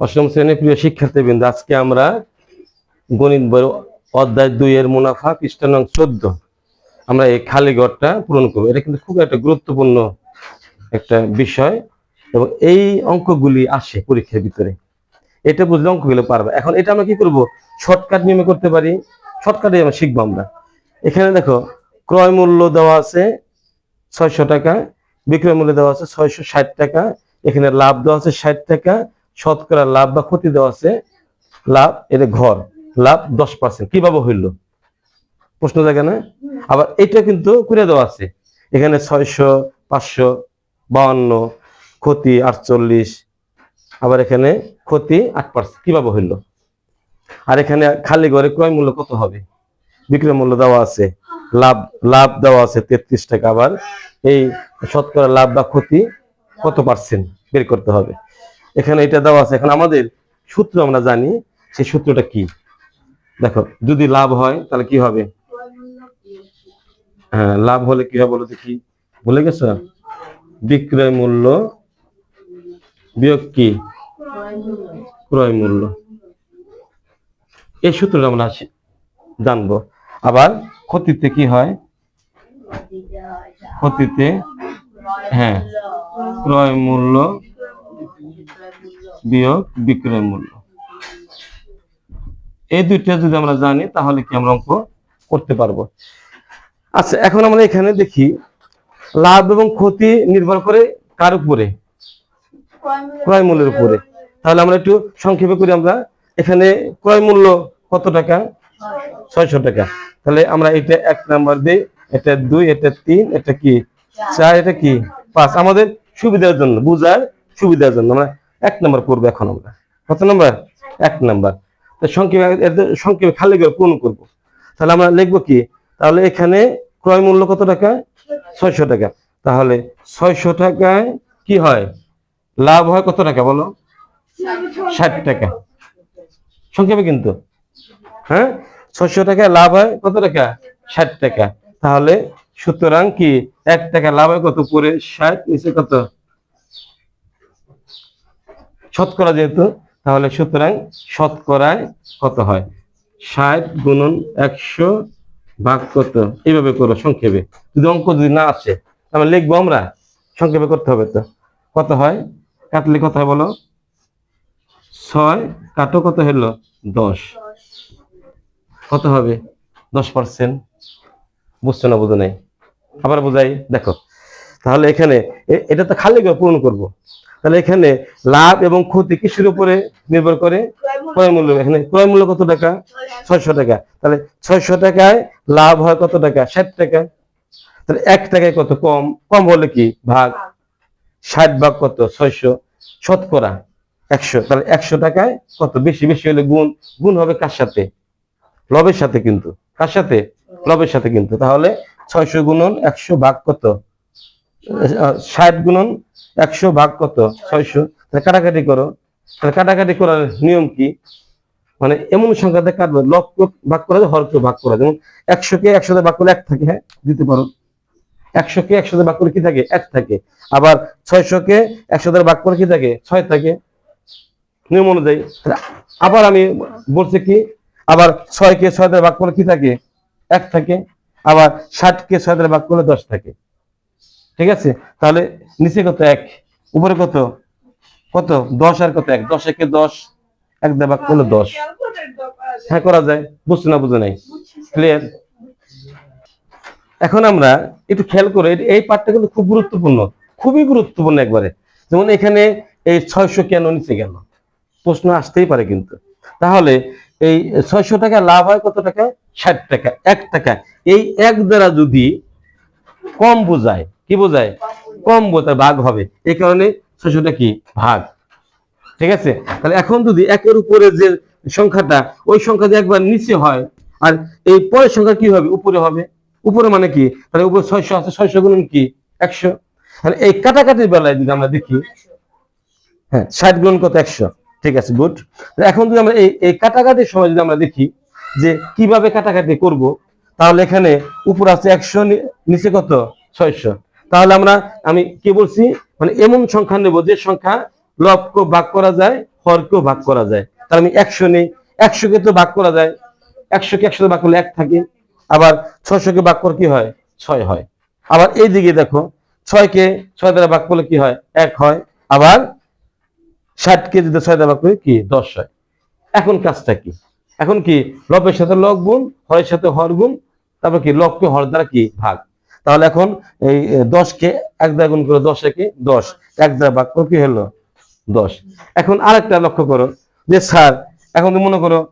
অষ্টম শ্রেণির প্রিয় শিক্ষার্থীবৃন্দ, আজকে আমরা গণিত বই অধ্যায় এর মুনাফা পৃষ্ঠা নং চোদ্দ। আমরা এই খালি ঘরটা পূরণ করব। এটা কিন্তু খুব একটা গুরুত্বপূর্ণ একটা বিষয় এবং এই অঙ্কগুলি আসে পরীক্ষার ভিতরে। এটা বুঝলে অঙ্কগুলো পারবে। এখন এটা আমরা কি করব? শর্টকাট নিয়মে করতে পারি। শর্টকাটে আমরা শিখব আমরা। এখানে দেখো, ক্রয় মূল্য দেওয়া আছে ছয়শো টাকা, বিক্রয় মূল্য দেওয়া আছে ছয়শো ষাট টাকা, এখানে লাভ দেওয়া আছে ষাট টাকা শতকরা লাভ বা ক্ষতি দেওয়া আছে, লাভ, এটা ঘর, লাভ দশ পার্সেন্ট কীভাবে হইল? প্রশ্ন জায়গা না? আবার এটা কিন্তু করে দেওয়া আছে। এখানে ছয়শো, পাঁচশো, বাউন্ন, ক্ষতি আটচল্লিশ, আবার এখানে ক্ষতি আট পার্সেন্ট কীভাবে হইল? আর এখানে খালি ঘরে ক্রয় মূল্য কত হবে? বিক্রয় মূল্য দেওয়া আছে। লাভ লাভ দেওয়া আছে তেত্রিশ টাকা। আবার এই শতকরা লাভ বা ক্ষতি কত পার্সেন্ট বের করতে হবে? এখানে এটা দেওয়া আছে, এখন আমাদের সূত্র আমরা জানি, সেই সূত্রটা কি? দেখো, যদি লাভ হয়, তাহলে কি হবে? হ্যাঁ লাভ হলে কি হবে বলো দেখি বলে গেছো? বিক্রয় মূল্য বিয়োগ কি? ক্রয় মূল্য। এই সূত্রটা আমরা জানব। আবার ক্ষতিতে কি হয়? ক্ষতিতে হ্যাঁ ক্রয় মূল্য বিয়োগ বিক্রয় মূল্য। এই দুইটা যদি আমরা জানি, তাহলে কি আমরা অঙ্ক করতে পারব? আচ্ছা এখন আমরা এখানে দেখি, লাভ এবং ক্ষতি নির্ভর করে কার উপরে? ক্রয় মূল্যের উপরে। তাহলে আমরা একটু সংক্ষেপে করি আমরা। এখানে ক্রয় মূল্য কত টাকা? ছয়শো টাকা। তাহলে আমরা এটা এক নাম্বার দিই, এটা দুই, এটা তিন, এটা কি? চার, এটা কি? পাঁচ। আমাদের সুবিধার জন্য, বুঝার সুবিধার জন্য। আমরা এক নাম্বার করব এখন আমরা। কত নম্বর? এক নম্বর। সংক্ষেপে সংক্ষেপে খালি করে পূরণ করব। তাহলে আমরা লিখব কি? তাহলে এখানে ক্রয় মূল্য কত টাকা? ছয়শো টাকা। তাহলে ছয়শো টাকায় কি হয়? লাভ হয় কত টাকা বলো? ষাট টাকা। সংক্ষেপে কিন্তু। হ্যাঁ? ছয়শো টাকা লাভ হয় কত টাকা? ষাট টাকা। তাহলে সুতরাং কি? এক টাকা লাভ হয় কত? করে ষাট, নিচে কত? শতকরা যেহেতু, তাহলে সুতরাং শতকরায় কত হয়? ষাট গুণন একশো ভাগ কত? এইভাবে করো সংক্ষেপে। যদি অঙ্ক যদি না আসে, তাহলে লিখব আমরা। সংক্ষেপে করতে হবে তো। কত হয়? কাটলে কত হয় বলো? ছয় কাটো কত হলো? দশ। কত হবে? দশ পার্সেন্ট। বুঝছ না, বুঝো নাই? আবার বোঝাই। দেখো। তাহলে এখানে এটা তো খালি পূরণ করব। তাহলে এখানে লাভ এবং ক্ষতি কিসের উপরে নির্ভর করে? ক্রয় মূল্য। এখানে ক্রয় মূল্য কত টাকা? ছয়শো টাকা। তাহলে ছয়শো টাকায় লাভ হয় কত টাকা? ষাট টাকা। তাহলে এক টাকায় কত? কম। কম হলে কি? ভাগ। ষাট ভাগ কত? ছয়শো। শতকরা একশো। তাহলে একশো টাকায় কত? বেশি। বেশি হলে গুণ। গুণ হবে কার সাথে? লবের সাথে কিন্তু। কার সাথে? লবের সাথে কিন্তু। তাহলে ছয়শো গুণন একশো ভাগ কত? ষাট গুণন একশো ভাগ কত? ছয়শো? তাহলে কাটাকাটি করো। তাহলে কাটাকাটি করার নিয়ম কি? মানে এমন সংখ্যাতে কাটবে লক্ষ ভাগ করা যায় হরকে ভাগ করা। যেমন একশো কে একশো ভাগ করলে এক থাকে হ্যাঁ? দিতে পারো। একশো কে একশো ভাগ করলে কি থাকে? এক থাকে। আবার ছয়শো কে একশো ভাগ করলে কি থাকে? ছয় থাকে। নিয়ম অনুযায়ী। আবার আমি বলছি কি? আবার ছয় কে ছয় ভাগ করলে কি থাকে? এক থাকে। আবার ষাট কে ছয় ভাগ করলে দশ থাকে। ঠিক আছে? তাহলে নিচে কত এক? উপরে কত? কত? দশ আর কত এক? দশ একে দশ, এক ভাগ করলে দশ। হ্যাঁ করা যায়। বুঝছ না, বুঝো নাই? ক্লিয়ার এখন আমরা একটু খেয়াল করে, এই পার্টটা কিন্তু খুব গুরুত্বপূর্ণ। খুবই গুরুত্বপূর্ণ একবারে। যেমন এখানে এই ছয়শো কেন নিচে গেল? প্রশ্ন আসতেই পারে কিন্তু। তাহলে এই ছয়শো টাকা লাভ হয় কত টাকা ষাট টাকা, এক টাকা। এই এক দ্বারা যদি কম বোঝায় কি বোঝায়? কম বোঝায়, ভাগ হবে। এই কারণে ছয়শোটা কি? ভাগ। ঠিক আছে? তাহলে এখন যদি একের উপরে যে সংখ্যাটা, ওই সংখ্যা যদি একবার নিচে হয়, আর এই পরের সংখ্যা কি হবে? উপরে হবে। উপরে মানে কি? তাহলে উপরে ছয়শো আছে, ছয়শো গুণন কি? একশো। তাহলে এই কাটাকাটির বেলায় যদি আমরা দেখি হ্যাঁ ষাট গুণ কত? একশো। ঠিক আছে, গুড। এখন যদি আমরা এই এই কাটাকাটির সময় যদি আমরা দেখি যে কীভাবে কাটাকাটি করব, তাহলে এখানে উপর আছে একশো নিচে কত? ছয়শো। তাহলে আমরা, আমি কি বলছি? মানে এমন সংখ্যা নেব যে সংখ্যা লবকেও ভাগ করা যায় হরকেও ভাগ করা যায়। তাহলে আমি একশো নেই। একশোকে তো ভাগ করা যায়। একশোকে একশো ভাগ করলে এক থাকে। আবার ছয়শোকে ভাগ করে কি হয়? ছয় হয়। আবার এই দিকে দেখো, ছয়কে ছয় দ্বারা ভাগ করলে কি হয়? এক হয়। আবার ষাটকে যদি ছয় দ্বারা ভাগ করি, কি? দশ হয়। এখন কাজটা কি? এখন কি? লবের সাথে লব গুণ, হরের সাথে হর গুণ, তারপর কি? লবকে হর দ্বারা কি? ভাগ। তাহলে এখন এই দশকে এক দ্বারা গুণ করে দশ একে দশ। এক ভাগ করে কি হলো? দশ। এখন আরেকটা লক্ষ্য করো যে, স্যার, এখন মনে করো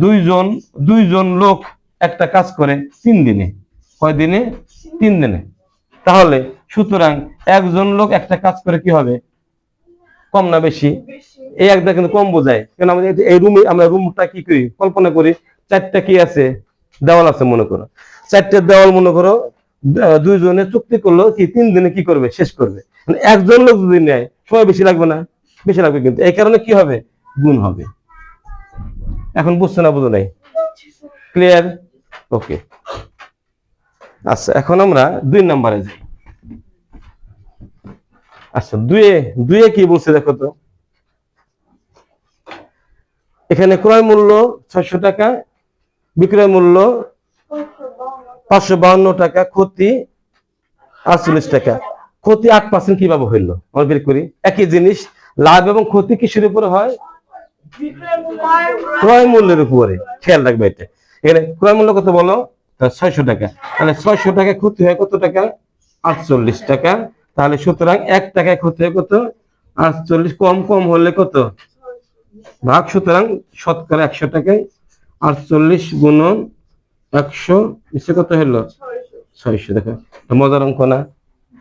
দুইজন দুইজন লোক একটা কাজ করে তিন দিনে। কয় দিনে? তিন দিনে। তাহলে সুতরাং একজন লোক একটা কাজ করে কি হবে? কম না বেশি? এই একটা কিন্তু কম বোঝায়। কেন আমাদের এই- রুমে আমরা রুমটা কি করি? কল্পনা করি, চারটা কি আছে? দেওয়াল আছে মনে করো। চারটে দেওয়াল মনে করো দ- দুইজনে চুক্তি করল কি, তিন দিনে কি করবে? শেষ করবে। মানে একজন লোক যদি নেয়, সময় বেশি লাগবে না, বেশি লাগবে কিন্তু। এই কারণে কি হবে? গুণ হবে। এখন বুঝছ না, বুঝো নাই? ক্লিয়ার ওকে আচ্ছা এখন আমরা দুই নাম্বারে যাই। আচ্ছা দুয়ে দুয়ে কি বলছে দেখো তো? এখানে ক্রয় মূল্য ছয়শো টাকা, বিক্রয় মূল্য পাঁচশো বাউন্ন টাকা, ক্ষতি আটচল্লিশ টাকা। ক্ষতি আট পার্সেন্ট কীভাবে হইল? আমরা বের করি। একই জিনিস, লাভ এবং ক্ষতি কিসের উপরে হয়? ক্রয় মূল্যের উপরে। খেয়াল রাখবে এটা। এখানে ক্রয় মূল্য কত বলো? ছয়শো টাকা। তাহলে ছয়শো টাকা ক্ষতি হয় কত টাকা? আটচল্লিশ টাকা। তাহলে সুতরাং এক টাকায় ক্ষতি হয় কত? আটচল্লিশ। কম কম হলে কত? ভাগ সুতরাং শতকরা একশো টাকায় আটচল্লিশ গুণন একশো, নিচে কত হলো? ছয়শো, দেখো। মজার অঙ্ক না?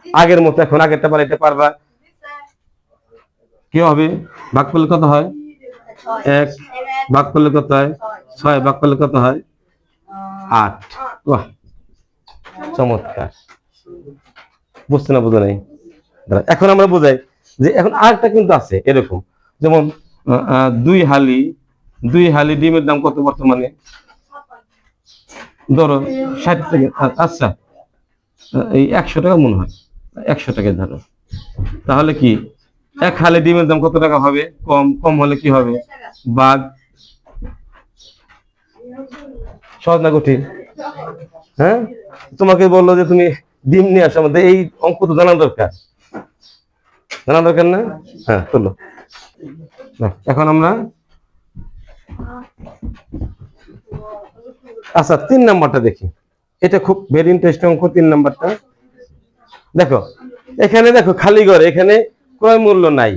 আগের মতো এখন আগেরটা এটা পারবা। কি হবে? ভাগ করলে কত হয়? এক। ভাগ করলে কত হয়? ছয়। ভাগ করলে কত হয়? আট। বাহ! চমৎকার। বুঝতে না বুঝো নাই? এখন আমরা বোঝাই যে এখন আরেকটা কিন্তু আছে, এরকম। যেমন দুই হালি দুই হালি ডিমের দাম কত বর্তমানে? ধরো, ষাট থেকে আচ্ছা এই একশো টাকা মনে হয়, একশো টাকা ধরো। তাহলে কি, এক হালি ডিমের দাম কত টাকা হবে? কম কম হলে কি হবে? বাঘ। সহজ না কঠিন? হ্যাঁ? তোমাকে বলল যে তুমি ডিম নিয়ে আসো, আমাদের এই অঙ্ক তো জানা দরকার। জানা দরকার না? হ্যাঁ চলো এখন আমরা আচ্ছা তিন নাম্বারটা দেখি। এটা খুব ভেরি ইন্টারেস্টিং অঙ্ক, তিন নাম্বারটা। দেখো, এখানে দেখো, খালি ঘর, এখানে ক্রয় মূল্য নাই।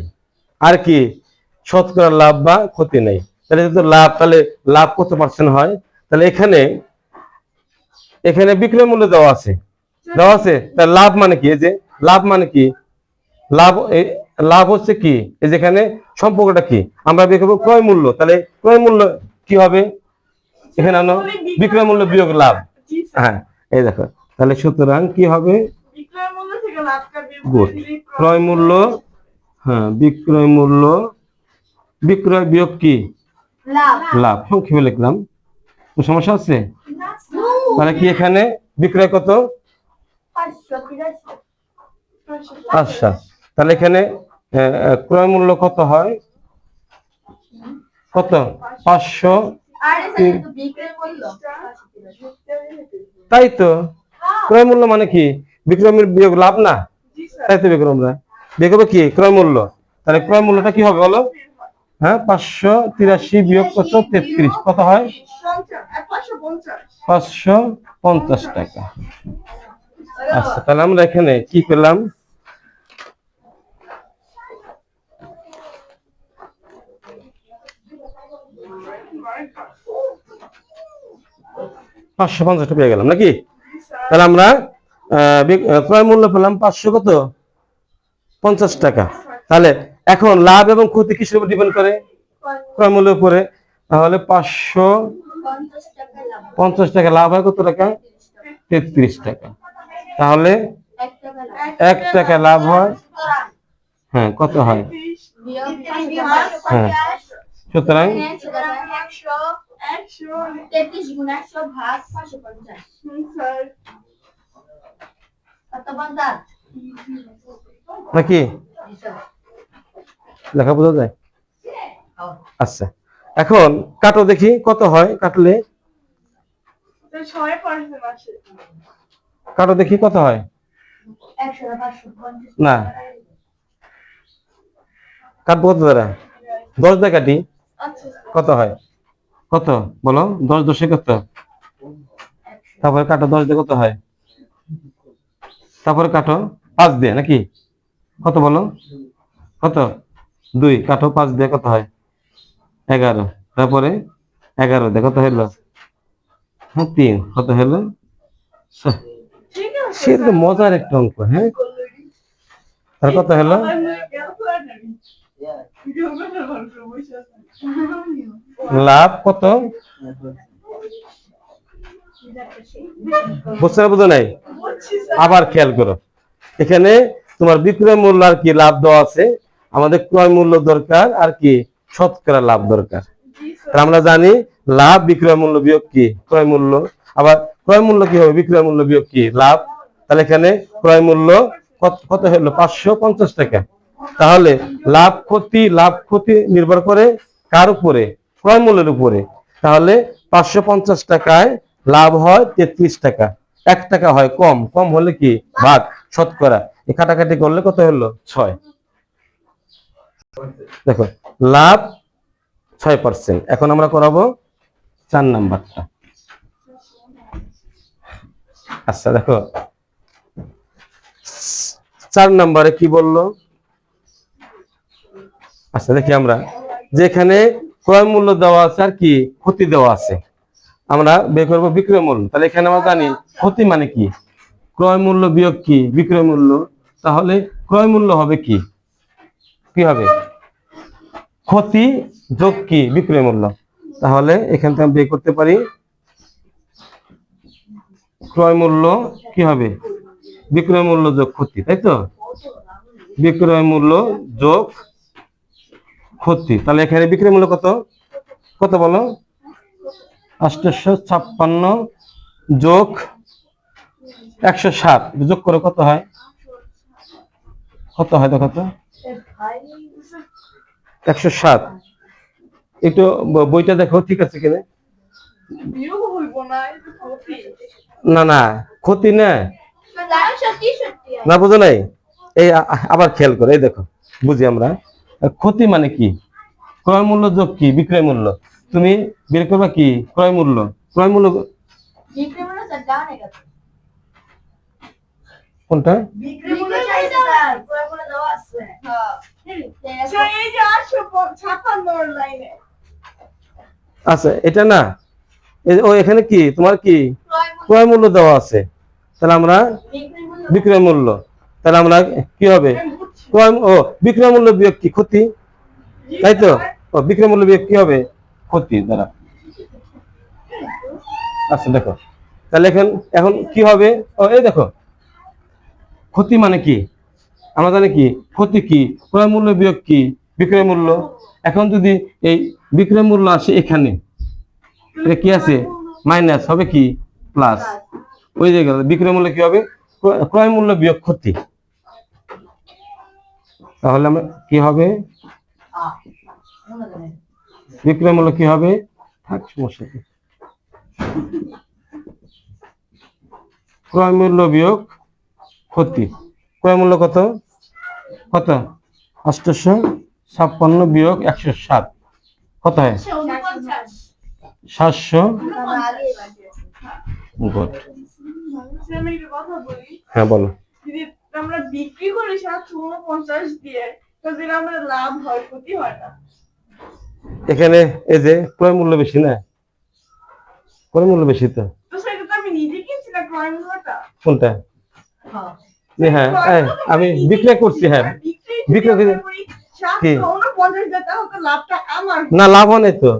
আর কি, শতকরা লাভ বা ক্ষতি নেই। তাহলে যদি লাভ, তাহলে লাভ কত পার্সেন্ট হয়? তাহলে এখানে এখানে বিক্রয় মূল্য দেওয়া আছে। দেওয়া আছে? তাহলে লাভ মানে কি? এই যে, লাভ মানে কি? লাভ লাভ হচ্ছে কি? এই যেখানে সম্পর্কটা কি? আমরা করব ক্রয় মূল্য। তাহলে ক্রয় মূল্য কি হবে? এখানে আনো বিক্রয় মূল্য বিয়োগ লাভ। হ্যাঁ এই দেখো। তাহলে সুতরাং কি হবে? গুড। ক্রয় মূল্য হ্যাঁ বিক্রয় মূল্য বিক্রয় বিয়োগ কি? লাভ। সংক্ষেপে লিখলাম। সমস্যা আছে তাহলে কি এখানে? বিক্রয় কত? আচ্ছা তাহলে এখানে আহ, ক্রয় মূল্য কত হয়? কত? পাঁচশো। তাই তো? ক্রয় মূল্য মানে কি? বিক্রমের বিয়োগ লাভ না? তাই তো বিক্রয় আমরা বিয়োগ হবে কি? ক্রয় মূল্য। তাহলে ক্রয় মূল্যটা কি হবে বলো? হ্যাঁ পাঁচশো তিরাশি বিয়োগ কত? তেত্রিশ। কত হয়? পাঁচশো পঞ্চাশ টাকা। আচ্ছা তাহলে আমরা এখানে কি পেলাম? পাঁচশো পঞ্চাশটা পেয়ে গেলাম, নাকি? তাহলে আমরা ক্রয় মূল্য পেলাম পাঁচশো কত? পঞ্চাশ টাকা। তাহলে এখন লাভ এবং ক্ষতি কিসের উপর ডিপেন্ড করে? ক্রয় মূল্যের উপরে। তাহলে পাঁচশো পঞ্চাশ টাকা লাভ হয় কত টাকা? তেত্রিশ টাকা। তাহলে এক টাকা লাভ হয়। হ্যাঁ কত হয়? হ্যাঁ। সুতরাং তেত্রিশ গুণ একশো ভাগ পাঁচশো পঞ্চাশ নাকি লেখা বোঝা যায়? আচ্ছা। এখন কাটো দেখি কত হয় কাটলে। কাটো দেখি কত হয়? না কাটবো কত দ্বারা? দশ দিয়ে কাটি। আচ্ছা। কত হয়? কত? বলো, দশ দশে কত তারপরে কাটো, দশ দিয়ে কত হয়? তারপরে কাটো, পাঁচ দিয়ে, নাকি? কত বলো? কত? দুই, কাটো, পাঁচ দিয়ে কত হয়? এগারো। তারপরে এগারো দিয়ে কত হলো হ্যাঁ তিন। কত হলো সে তো মজার একটা অঙ্ক হ্যাঁ? আর কত হলো লাভ কত? বুঝতে বুঝো নাই? আবার খেয়াল করো। এখানে তোমার বিক্রয় মূল্য আর কি লাভ দেওয়া আছে। আমাদের ক্রয় মূল্য দরকার আর কি শতকরা লাভ দরকার। আমরা জানি লাভ, বিক্রয় মূল্য বিয়োগ কি? ক্রয় মূল্য। আবার ক্রয় মূল্য কি হবে? বিক্রয় মূল্য বিয়োগ কি? লাভ। তাহলে এখানে ক্রয় মূল্য কত হলো? পাঁচশো পঞ্চাশ টাকা। তাহলে লাভ ক্ষতি লাভ ক্ষতি নির্ভর করে কার উপরে? ক্রয় মূল্যের উপরে। তাহলে পাঁচশো পঞ্চাশ টাকায় লাভ হয় তেত্রিশ টাকা। এক টাকা হয় কম। কম হলে কি? ভাগ, শতকরা। কাটাকাটি করলে কত হলো? ছয়। দেখো, লাভ ছয় পার্সেন্ট এখন আমরা করাবো চার নাম্বারটা। আচ্ছা দেখো। চার নাম্বারে কি বলল? আচ্ছা দেখি আমরা। যেখানে ক্রয় মূল্য দেওয়া আছে আর কি, ক্ষতি দেওয়া আছে। আমরা বের করব বিক্রয় মূল্য। তাহলে এখানে আমরা জানি, ক্ষতি মানে কি? ক্রয় মূল্য বিয়োগ কি? বিক্রয় মূল্য। তাহলে ক্রয় মূল্য হবে কি? কি হবে? ক্ষতি যোগ কি? বিক্রয় মূল্য। তাহলে এখান থেকে বের করতে পারি, ক্রয় মূল্য কি হবে? বিক্রয় মূল্য যোগ ক্ষতি, তাই তো? বিক্রয় মূল্য যোগ ক্ষতি। তাহলে এখানে বিক্রি মূল্য কত? কত বলো? আষ্টশো ছাপ্পান্ন যোগ একশো সাত যোগ করে, কত হয়? কত হয় দেখো তো? একশো সাত একটু বইটা দেখো, ঠিক আছে কিনা? না না, ক্ষতি না। না, বুঝো নাই? এই আবার খেয়াল করে, এই দেখো, বুঝি আমরা। ক্ষতি মানে কি? ক্রয় মূল্য যোগ কি? বিক্রয় মূল্য। তুমি বের করবা কি? ক্রয় মূল্য। ক্রয় মূল্য কোনটা? হ্যাঁ। আচ্ছা এটা না। ও এখানে কি? তোমার কি? ক্রয় মূল্য। দেওয়া আছে। তাহলে আমরা বিক্রয় মূল্য। তাহলে আমরা কি হবে? ক্রয়, ও বিক্রয় মূল্য বিয়োগ কি? ক্ষতি? তাই তো? ও বিক্রয় মূল্য বিয়োগ কি হবে? ক্ষতি দ্বারা আচ্ছা দেখো। তাহলে এখন এখন কি হবে? ও, এই দেখো। ক্ষতি মানে কি? আমরা জানি কি? ক্ষতি কি? ক্রয় মূল্য বিয়োগ কি? বিক্রয় মূল্য এখন যদি এই বিক্রয় মূল্য আসে এখানে এটা কি আছে? মাইনাস হবে কি? প্লাস। ওই যে গেল বিক্রয় মূল্য কি হবে? ক্রয় মূল্য বিয়োগ ক্ষতি। তাহলে আমরা কি হবে? বিক্রয় মূল্য কি হবে? থাক সমস্যা কি ক্রয় মূল্য বিয়োগ ক্ষতি। ক্রয় মূল্য কত? কত? অষ্টশো ছাপ্পান্ন বিয়োগ একশো সাত। কত হয়? সাতশো হ্যাঁ বলো। আমরা বিক্রি করি সাতশো উনপঞ্চাশ দিয়ে যদি আমাদের লাভ হয় ক্ষতি হয় না। এখানে এই যে ক্রয় মূল্য বেশি না? ক্রয় মূল্য বেশি তো। তো সেটা তো আমি নিজে কিনছি না ক্রয় মূল্যটা? কোনটা? হ্যাঁ। হ্যাঁ, আমি নিজে বিক্রয় করছি হ্যাঁ। বিক্রয় করে- আমরা আমার। না লাভ নেই তো।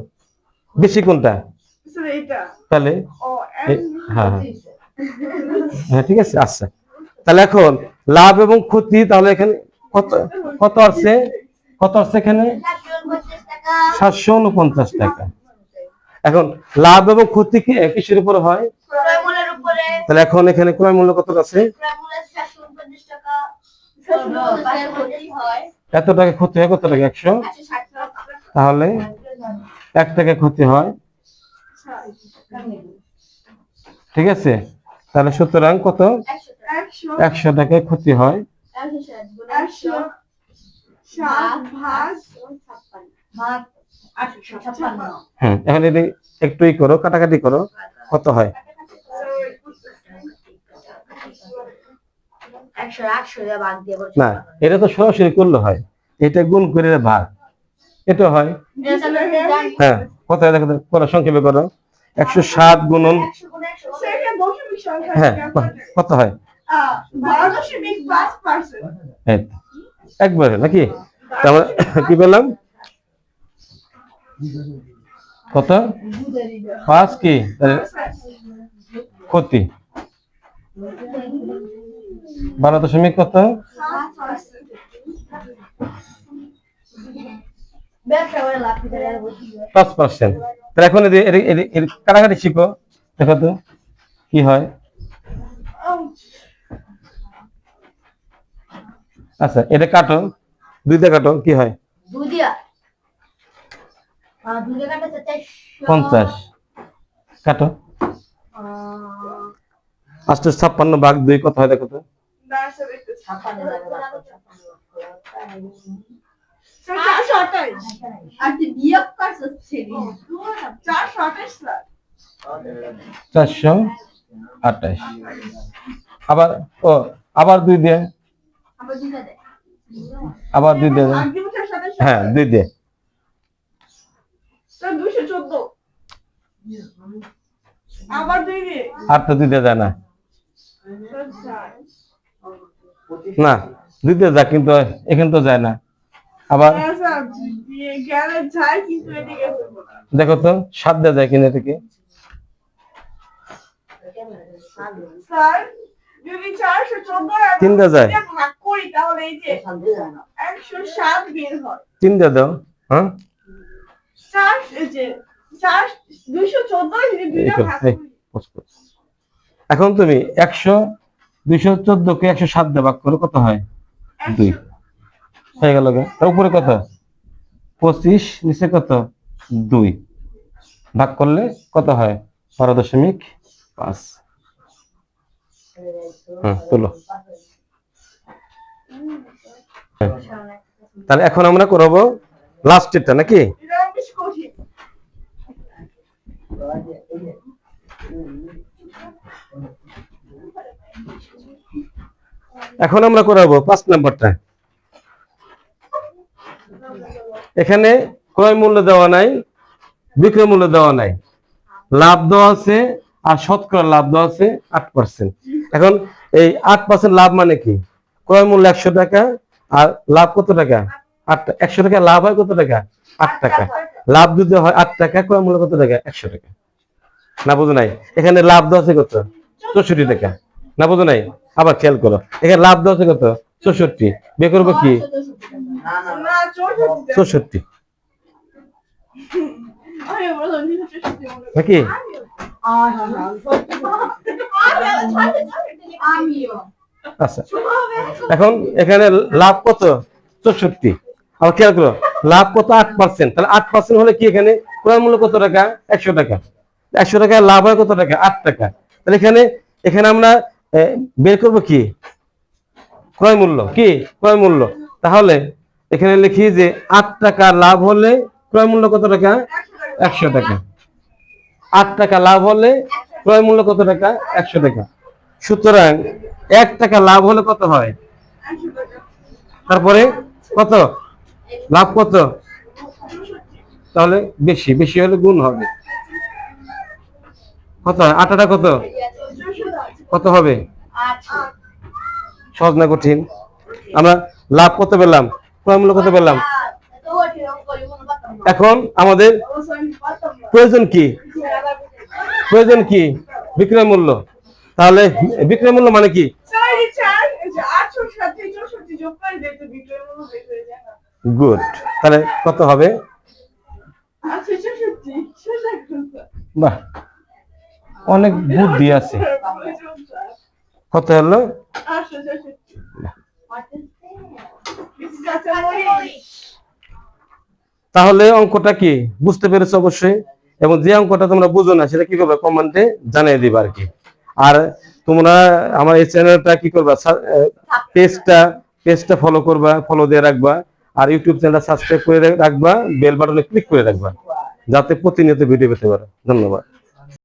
বেশি কোনটা? তাহলে? হ্যাঁ হ্যাঁ। হ্যাঁ ঠিক আছে আচ্ছা। তাহলে এখন লাভ এবং ক্ষতি, তাহলে এখানে কত কত আছে কত আছে এখানে? সাতশো উনপঞ্চাশ টাকা। এখন লাভ এবং ক্ষতি কি কিসের উপর হয়? তাহলে এখন এখানে ক্রয় মূল্য কত আছে? এত টাকা ক্ষতি হয়, কত টাকা? একশো? তাহলে এক টাকা ক্ষতি হয়। ঠিক আছে? তাহলে সুতরাং কত? একশো টাকা একশো একশো টাকায় ক্ষতি হয় হুম এখন যদি একটুই করো কাটাকাটি করো কত হয়? না এটা তো সরাসরি করলে হয়। এটা গুণ করে ভাগ। এটা হয়। হ্যাঁ কত হয়? দেখো করো সংক্ষেপে করো। একশো সাত গুণন হ্যাঁ কত হয়? তো। একবারে, নাকি? তারপরে কি পেলাম কত? পাঁচ কি? ক্ষতি। বারো দশমিক কত? পাঁচ পার্সেন্ট এখন কাটাকাটি শিখো। দেখো তো, কি হয়? আচ্ছা এটা কাটো দুই দুইটা কাটো কি হয়? পঞ্চাশ। কাটো আহ, আষ্ট ছাপ্পান্ন ভাগ দুই কত হয় দেখো তো? করো, তাই। চারশো আঠাশ। আবার ও আবার দুই দিয়ে। আবার দুই দিয়ে হ্যাঁ দুই দিয়ে আর তো দুই দিয়ে যায় না। স্যার চার না দুই দিয়ে যা কিন্তু এখানে তো যায় না। আবার হ্যাঁ দেখো তো সাত দিয়ে যায় কিনা থেকে তিন দিয়ে যায়। এই যে একশো সাত বের হয়। তিন দিয়ে দাও হ্যাঁ? এই যে দুইশো চোদ্দ। এখন তুমি একশো দুইশো চোদ্দ কে একশো সাত দিয়ে ভাগ করো কত হয়? দুই। হয়ে গেল। তার উপরে কত? পঁচিশ নিচে কত? দুই। ভাগ করলে কত হয়? বারো দশমিক পাঁচ। হ্যাঁ তুলো। তাহলে এখন আমরা করব লাস্টেরটা নাকি? এখন আমরা করাবো পাঁচ নাম্বারটা। এখানে ক্রয় মূল্য দেওয়া নাই, বিক্রয় মূল্য দেওয়া নাই। লাভ দেওয়া আছে আর শতকরা লাভ দেওয়া আছে আট পার্সেন্ট এখন এই আট পার্সেন্ট লাভ মানে কি? ক্রয় মূল্য একশো টাকা আর লাভ কত টাকা? আট একশো টাকা। লাভ হয় কত টাকা? আট টাকা। লাভ যদি হয় আট টাকা, ক্রয় মূল্য কত টাকা? একশো টাকা। না, বুঝো নাই? এখানে লাভ দেওয়া আছে কত? চৌষট্টি টাকা। না, বুঝো নাই? আবার খেয়াল করো। এখানে লাভ দেওয়া আছে কত? চৌষট্টি। বের করব কি? চৌষট্টি। নাকি? আচ্ছা। এখন এখানে লাভ কত? চৌষট্টি। আবার খেয়াল করো লাভ কত? আট পার্সেন্ট তাহলে আট পার্সেন্ট হলে কি এখানে? ক্রয় মূল্য কত টাকা? একশো টাকা। একশো টাকা লাভ হয় কত টাকা? আট টাকা। তাহলে এখানে এখানে আমরা বের করব কি? ক্রয় মূল্য। কি? ক্রয় মূল্য। তাহলে এখানে লিখি যে আট টাকা লাভ হলে ক্রয় মূল্য কত টাকা? একশো টাকা। আট টাকা লাভ হলে ক্রয় মূল্য কত টাকা? একশো টাকা। সুতরাং এক টাকা লাভ হলে কত হয়? তারপরে কত? লাভ কত? তাহলে বেশি বেশি হলে গুণ হবে। কত? আটাটা কত? কত হবে? সহজ না কঠিন? আমরা লাভ কত পেলাম? ক্রয় মূল্য কত পেলাম? এখন আমাদের প্রয়োজন কি? প্রয়োজন কি? বিক্রয় মূল্য। তাহলে বিক্রয় মূল্য মানে কি? গুড। তাহলে কত হবে? কিন্তু বাহ অনেক বুদ্ধি আছে। কত হলো? তাহলে অঙ্কটা কি? বুঝতে পেরেছ অবশ্যই। এবং যে অঙ্কটা তোমরা বুঝো না সেটা কি করবে কমেন্টে জানিয়ে দিবা আর কি। আর তোমরা আমার এই চ্যানেলটা কি করবা? পেজটা পেজটা ফলো করবা ফলো দিয়ে রাখবা। আর ইউটিউব চ্যানেলটা সাবস্ক্রাইব করে রাখবা বেল বাটনে ক্লিক করে রাখবা, যাতে প্রতিনিয়ত ভিডিও পেতে পারো। ধন্যবাদ।